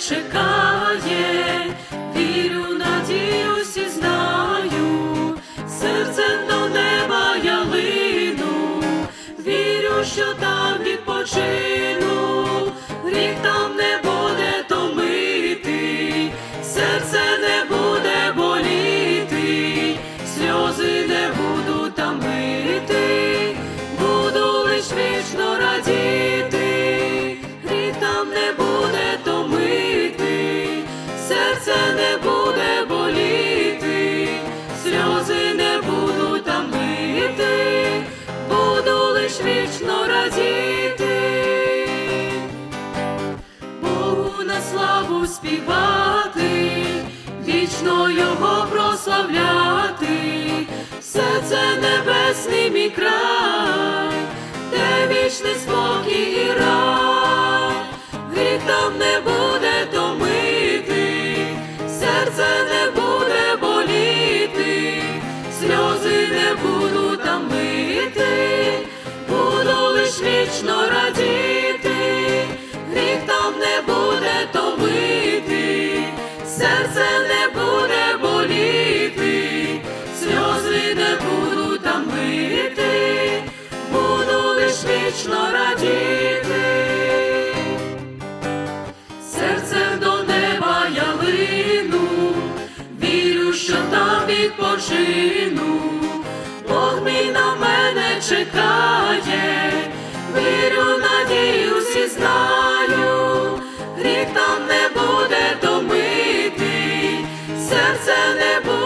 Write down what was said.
чекає, вірю, надіюсь і знаю, серцем до неба я лину, вірю, що там відпочину, радіти. Богу на славу співати, вічно його прославляти, все це небесний мій край, де вічний спокій і рай, гріх там не серце не буде боліти, сльози не буду там мити, буду лиш вічно радіти, серцем до неба я лину, вірю, що там відпочину, Бог мій на мене чекає, вірю, надіюсь і знаю, серце не буде